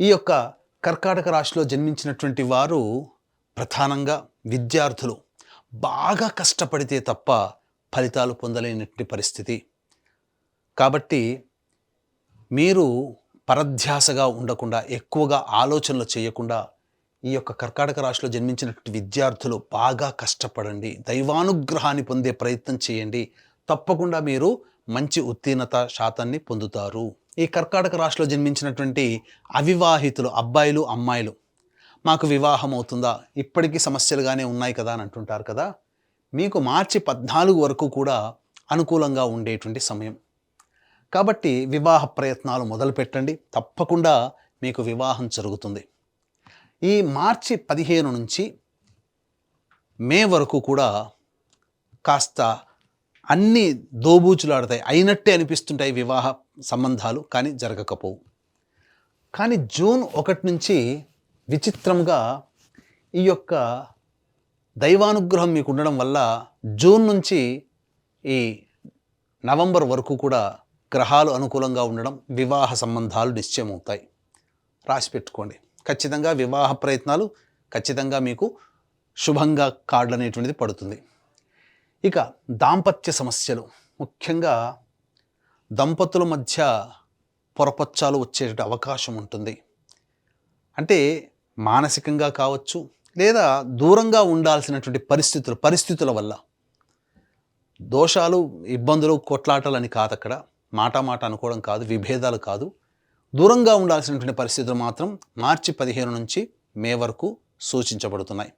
ఈ యొక్క కర్కాటక రాశిలో జన్మించినటువంటి వారు ప్రధానంగా విద్యార్థులు. బాగా కష్టపడితే తప్ప ఫలితాలు పొందలేనటువంటి పరిస్థితి. కాబట్టి మీరు పరధ్యాసగా ఉండకుండా ఎక్కువగా ఆలోచనలు చేయకుండా ఈ యొక్క కర్కాటక రాశిలో జన్మించినటువంటి విద్యార్థులు బాగా కష్టపడండి. దైవానుగ్రహాన్ని పొందే ప్రయత్నం చేయండి. తప్పకుండా మీరు మంచి ఉత్తీర్ణత శాతాన్ని పొందుతారు. ఈ కర్కాటక రాశిలో జన్మించినటువంటి అవివాహితులు అబ్బాయిలు అమ్మాయిలు మాకు వివాహం అవుతుందా? ఇప్పటికీ సమస్యలుగానే ఉన్నాయి కదా అని అంటుంటారు కదా. మీకు మార్చి పద్నాలుగు వరకు కూడా అనుకూలంగా ఉండేటువంటి సమయం. కాబట్టి వివాహ ప్రయత్నాలు మొదలుపెట్టండి తప్పకుండా మీకు వివాహం జరుగుతుంది. ఈ మార్చి పదిహేను నుంచి మే వరకు కూడా కాస్త అన్ని దోబూచులాడతాయి అయినట్టే అనిపిస్తుంటాయి వివాహ సంబంధాలు కానీ జరగకపోవు. కానీ జూన్ ఒకటి నుంచి విచిత్రంగా ఈ యొక్క దైవానుగ్రహం మీకు ఉండడం వల్ల జూన్ నుంచి ఈ నవంబర్ వరకు కూడా గ్రహాలు అనుకూలంగా ఉండడం వివాహ సంబంధాలు నిశ్చయమవుతాయి. రాసి పెట్టుకోండి. ఖచ్చితంగా వివాహ ప్రయత్నాలు ఖచ్చితంగా మీకు శుభంగా కార్డు అనేటువంటిది పడుతుంది. ఇక దాంపత్య సమస్యలు. ముఖ్యంగా దంపతుల మధ్య పొరపచ్చాలు వచ్చే అవకాశం ఉంటుంది. అంటే మానసికంగా కావచ్చు లేదా దూరంగా ఉండాల్సినటువంటి పరిస్థితులు పరిస్థితుల వల్ల. దోషాలు ఇబ్బందులు కొట్లాటలని కాదు అక్కడ. మాట మాట అనుకోవడం కాదు విభేదాలు కాదు. దూరంగా ఉండాల్సినటువంటి పరిస్థితులు మాత్రం మార్చి పదిహేను నుంచి మే వరకు సూచించబడుతున్నాయి.